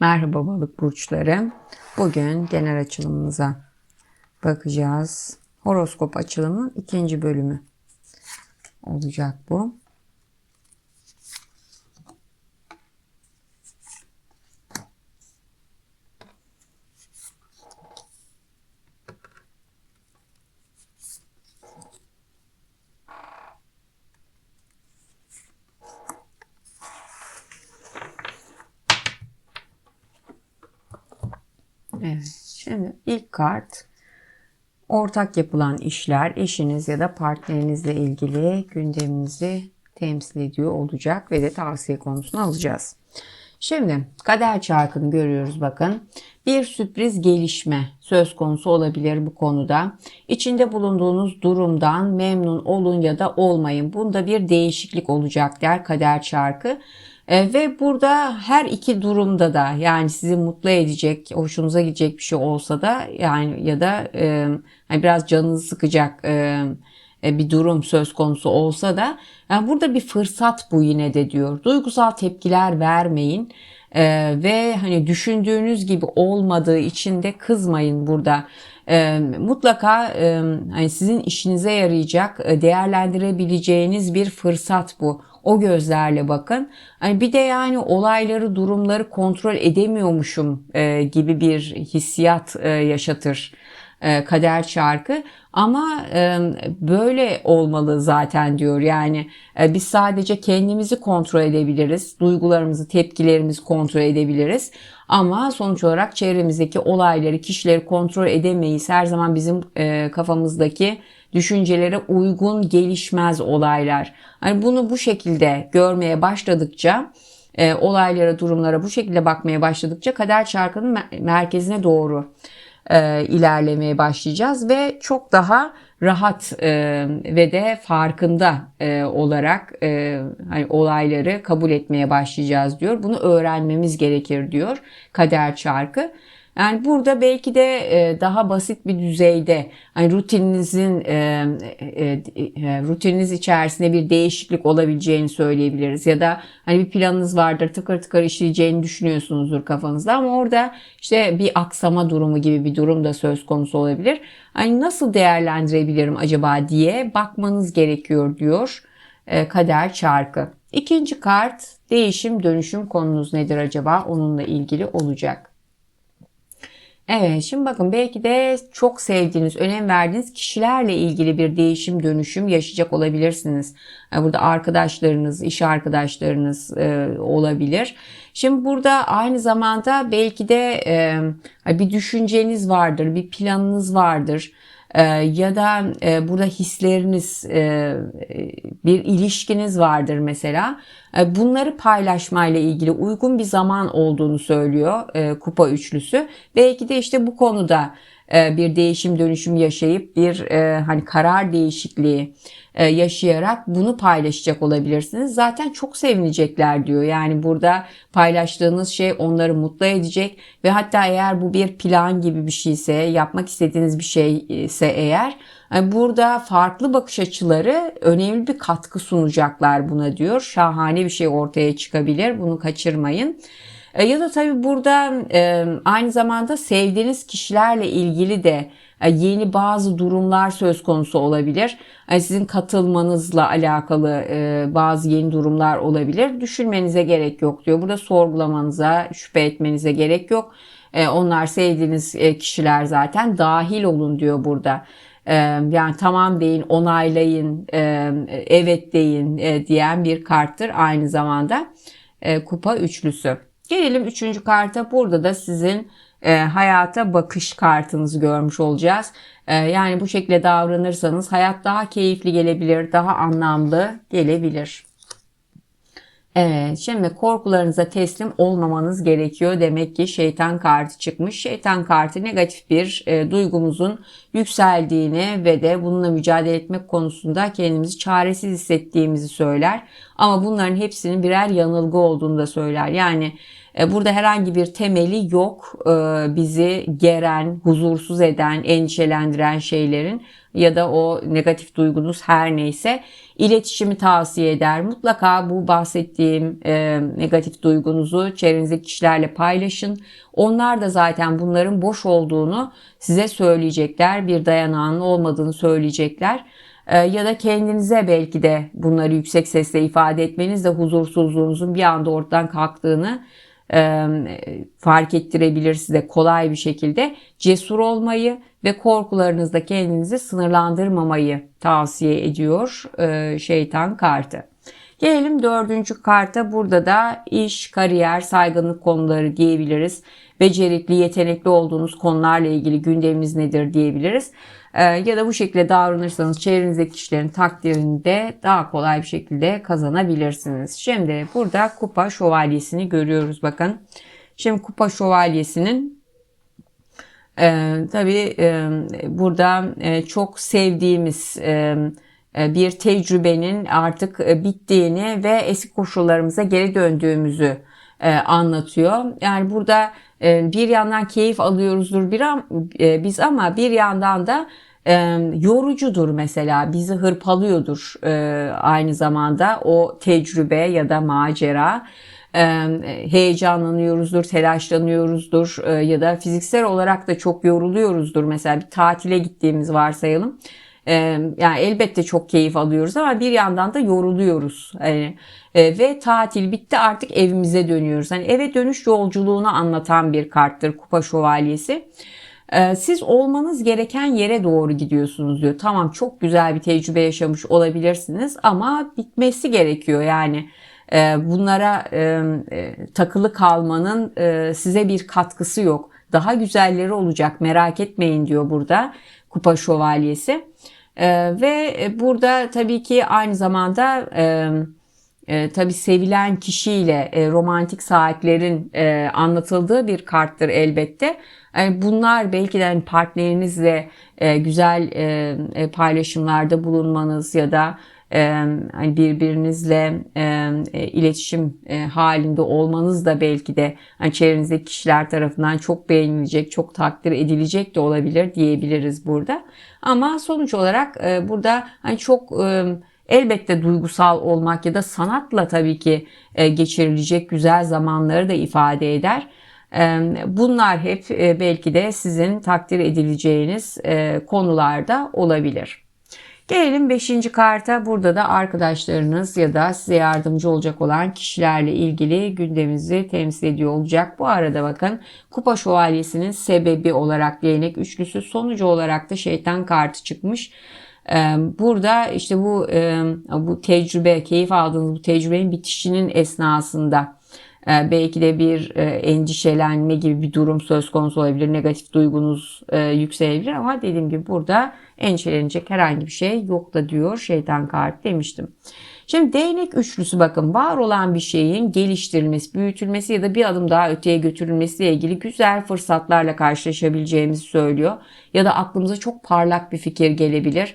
Merhaba balık burçları. Bugün genel açılımımıza bakacağız. Horoskop açılımı ikinci bölümü olacak bu. Evet. Şimdi ilk kart ortak yapılan işler eşiniz ya da partnerinizle ilgili gündeminizi temsil ediyor olacak ve de tavsiye konusunu alacağız. Şimdi kader çarkını görüyoruz bakın. Bir sürpriz gelişme söz konusu olabilir bu konuda. İçinde bulunduğunuz durumdan memnun olun ya da olmayın. Bunda bir değişiklik olacak der kader çarkı. E, ve burada her iki durumda da yani sizi mutlu edecek, hoşunuza gidecek bir şey olsa da yani ya da e, hani biraz canınızı sıkacak e, e, bir durum söz konusu olsa da yani burada bir fırsat bu yine de diyor. Duygusal tepkiler vermeyin. Ee, ve hani düşündüğünüz gibi olmadığı için de kızmayın burada. Ee, mutlaka e, hani sizin işinize yarayacak, e, değerlendirebileceğiniz bir fırsat bu. O gözlerle bakın. Hani bir de yani olayları, durumları kontrol edemiyormuşum e, gibi bir hissiyat e, yaşatır e, kader çarkı. Ama e, böyle olmalı zaten diyor. Yani e, biz sadece kendimizi kontrol edebiliriz duygularımızı tepkilerimizi kontrol edebiliriz. Ama sonuç olarak çevremizdeki olayları kişileri kontrol edemeyiz. Her zaman bizim kafamızdaki düşüncelere uygun gelişmez olaylar. Hani bunu bu şekilde görmeye başladıkça olaylara durumlara bu şekilde bakmaya başladıkça kader çarkının merkezine doğru e, ilerlemeye başlayacağız ve çok daha rahat e, ve de farkında e, olarak e, hani olayları kabul etmeye başlayacağız diyor. Bunu öğrenmemiz gerekir diyor kader çarkı. Yani burada belki de e, daha basit bir düzeyde hani rutininizin e, e, rutininiz içerisinde bir değişiklik olabileceğini söyleyebiliriz ya da hani bir planınız vardır tıkır tıkır işleyeceğini düşünüyorsunuzdur kafanızda ama orada işte bir aksama durumu gibi bir durum da söz konusu olabilir. Hani nasıl değerlendirebilirim acaba diye bakmanız gerekiyor diyor kader çarkı. İkinci kart değişim dönüşüm konunuz nedir acaba onunla ilgili olacak. Evet şimdi bakın belki de çok sevdiğiniz, önem verdiğiniz kişilerle ilgili bir değişim dönüşüm yaşayacak olabilirsiniz. Burada arkadaşlarınız, iş arkadaşlarınız e, olabilir. Şimdi burada aynı zamanda belki de e, bir düşünceniz vardır, bir planınız vardır. Ee, ya da e, burada hisleriniz, e, bir ilişkiniz vardır mesela. E, bunları paylaşmayla ilgili uygun bir zaman olduğunu söylüyor kupa üçlüsü. Belki de işte bu konuda bir değişim dönüşüm yaşayıp bir hani karar değişikliği e, yaşayarak bunu paylaşacak olabilirsiniz. Zaten çok sevinecekler diyor. Yani burada paylaştığınız şey onları mutlu edecek ve hatta eğer bu bir plan gibi bir şeyse, yapmak istediğiniz bir şey ise eğer e, burada farklı bakış açıları önemli bir katkı sunacaklar buna diyor. Şahane bir şey ortaya çıkabilir. Bunu kaçırmayın. E, ya da tabii burada aynı zamanda sevdiğiniz kişilerle ilgili de e, yeni bazı durumlar söz konusu olabilir. E, sizin katılmanızla alakalı e, bazı yeni durumlar olabilir. Düşünmenize gerek yok diyor. Burada sorgulamanıza, şüphe etmenize gerek yok. Onlar sevdiğiniz kişiler zaten dahil olun diyor burada. Yani tamam deyin, onaylayın, evet deyin diyen bir karttır aynı zamanda kupa üçlüsü. Gelelim üçüncü karta. Burada da sizin e, hayata bakış kartınızı görmüş olacağız. E, yani bu şekilde davranırsanız hayat daha keyifli gelebilir, daha anlamlı gelebilir. Evet, şimdi korkularınıza teslim olmamanız gerekiyor. Demek ki şeytan kartı çıkmış. Şeytan kartı negatif bir e, duygumuzun yükseldiğini ve de bununla mücadele etmek konusunda kendimizi çaresiz hissettiğimizi söyler. Ama bunların hepsinin birer yanılgı olduğunu da söyler. Yani burada herhangi bir temeli yok e, bizi geren, huzursuz eden, endişelendiren şeylerin ya da o negatif duygunuz her neyse iletişimi tavsiye eder. Mutlaka bu bahsettiğim e, negatif duygunuzu çevrenizdeki kişilerle paylaşın. Onlar da zaten bunların boş olduğunu size söyleyecekler. Bir dayanağının olmadığını söyleyecekler. E, ya da kendinize belki de bunları yüksek sesle ifade etmeniz de huzursuzluğunuzun bir anda ortadan kalktığını e, fark ettirebilir size kolay bir şekilde. Cesur olmayı ve korkularınızda kendinizi sınırlandırmamayı tavsiye ediyor e, şeytan kartı. Gelelim dördüncü karta. Burada da iş, kariyer, saygınlık konuları diyebiliriz. Becerikli, yetenekli olduğunuz konularla ilgili gündemimiz nedir diyebiliriz. Ee, ya da bu şekilde davranırsanız çevrenizdeki kişilerin takdirini de daha kolay bir şekilde kazanabilirsiniz. Şimdi burada kupa şövalyesini görüyoruz bakın. Şimdi kupa şövalyesinin e, tabii e, burada e, çok sevdiğimiz e, e bir tecrübenin artık e, bittiğini ve eski koşullarımıza geri döndüğümüzü e, anlatıyor. Yani burada e, bir yandan keyif alıyoruzdur bir an, e, biz ama bir yandan da e, yorucudur mesela bizi hırpalıyordur e, aynı zamanda o tecrübe ya da macera e, heyecanlanıyoruzdur, telaşlanıyoruzdur e, ya da fiziksel olarak da çok yoruluyoruzdur. Mesela bir tatile gittiğimiz varsayalım. Yani elbette çok keyif alıyoruz ama bir yandan da yoruluyoruz. Yani, e, ve tatil bitti artık evimize dönüyoruz. Hani eve dönüş yolculuğunu anlatan bir karttır Kupa Şövalyesi. Siz olmanız gereken yere doğru gidiyorsunuz diyor. Tamam çok güzel bir tecrübe yaşamış olabilirsiniz ama bitmesi gerekiyor yani. Bunlara takılı kalmanın size bir katkısı yok. Daha güzelleri olacak merak etmeyin diyor burada Kupa Şövalyesi. E, ve burada tabii ki aynı zamanda... E, e, tabii sevilen kişiyle e, romantik saatlerin e, anlatıldığı bir karttır elbette. Yani bunlar belki de hani partnerinizle e, güzel e, paylaşımlarda bulunmanız ya da hani birbirinizle e, iletişim e, halinde olmanız da belki de hani çevrenizdeki kişiler tarafından çok beğenilecek, çok takdir edilecek de olabilir diyebiliriz burada. Ama sonuç olarak e, burada hani çok elbette duygusal olmak ya da sanatla tabii ki geçirilecek güzel zamanları da ifade eder. Bunlar hep belki de sizin takdir edileceğiniz konularda olabilir. Gelelim 5. karta. Burada da arkadaşlarınız ya da size yardımcı olacak olan kişilerle ilgili gündemimizi temsil ediyor olacak. Bu arada bakın Kupa Şövalyesi'nin sebebi olarak değnek üçlüsü sonucu olarak da şeytan kartı çıkmış. Burada işte bu bu tecrübe, keyif aldığınız bu tecrübenin bitişinin esnasında belki de bir endişelenme gibi bir durum söz konusu olabilir. Negatif duygunuz yükselebilir ama dediğim gibi burada endişelenecek herhangi bir şey yok da diyor şeytan kart demiştim. Şimdi değnek üçlüsü bakın var olan bir şeyin geliştirilmesi, büyütülmesi ya da bir adım daha öteye götürülmesiyle ilgili güzel fırsatlarla karşılaşabileceğimizi söylüyor. Ya da aklımıza çok parlak bir fikir gelebilir.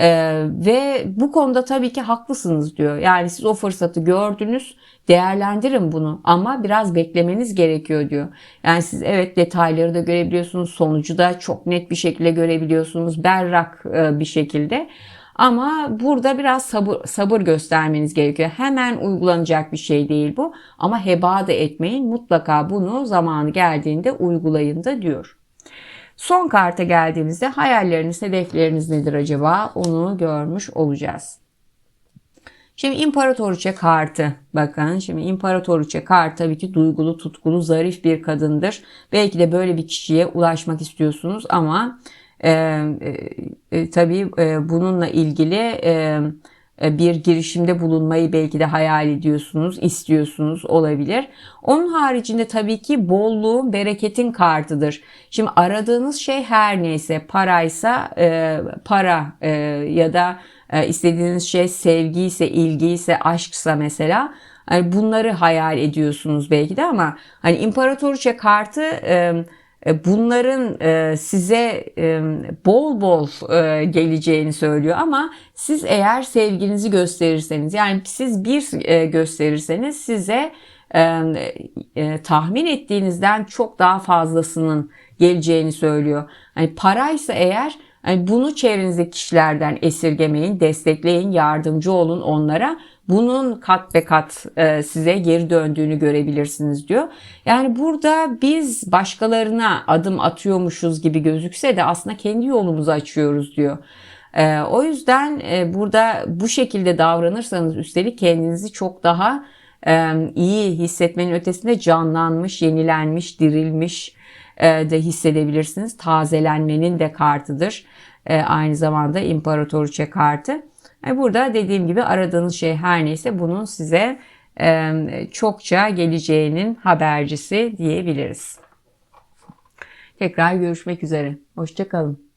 Ee, ve bu konuda tabii ki haklısınız diyor. Yani siz o fırsatı gördünüz, değerlendirin bunu ama biraz beklemeniz gerekiyor diyor. Yani siz evet detayları da görebiliyorsunuz, sonucu da çok net bir şekilde görebiliyorsunuz, berrak e, bir şekilde. Ama burada biraz sabır, sabır göstermeniz gerekiyor. Hemen uygulanacak bir şey değil bu. Ama heba da etmeyin. Mutlaka bunu zamanı geldiğinde uygulayın da diyor. Son karta geldiğimizde hayalleriniz, hedefleriniz nedir acaba? Onu görmüş olacağız. Şimdi İmparatoriçe kartı bakın şimdi İmparatoriçe kartı tabii ki duygulu, tutkulu, zarif bir kadındır. Belki de böyle bir kişiye ulaşmak istiyorsunuz ama e, e, tabii e, bununla ilgili e, bir girişimde bulunmayı belki de hayal ediyorsunuz, istiyorsunuz olabilir. Onun haricinde tabii ki bolluğun, bereketin kartıdır. Şimdi aradığınız şey her neyse paraysa e, para e, ya da e, istediğiniz şey sevgi ise, ilgi ise, aşksa mesela hani bunları hayal ediyorsunuz belki de ama hani imparatoriçe kartı e, e, bunların e, size e, bol bol geleceğini söylüyor ama siz eğer sevginizi gösterirseniz yani siz bir gösterirseniz size tahmin ettiğinizden çok daha fazlasının geleceğini söylüyor. Hani paraysa eğer Yani bunu çevrenizdeki kişilerden esirgemeyin, destekleyin, yardımcı olun onlara. Bunun kat be kat e, size geri döndüğünü görebilirsiniz diyor. Yani burada biz başkalarına adım atıyormuşuz gibi gözükse de aslında kendi yolumuzu açıyoruz diyor. E, o yüzden e, burada bu şekilde davranırsanız üstelik kendinizi çok daha iyi hissetmenin ötesinde canlanmış, yenilenmiş, dirilmiş de hissedebilirsiniz. Tazelenmenin de kartıdır. Aynı zamanda imparatoriçe kartı. E, burada dediğim gibi aradığınız şey her neyse bunun size e, çokça geleceğinin habercisi diyebiliriz. Tekrar görüşmek üzere. Hoşçakalın.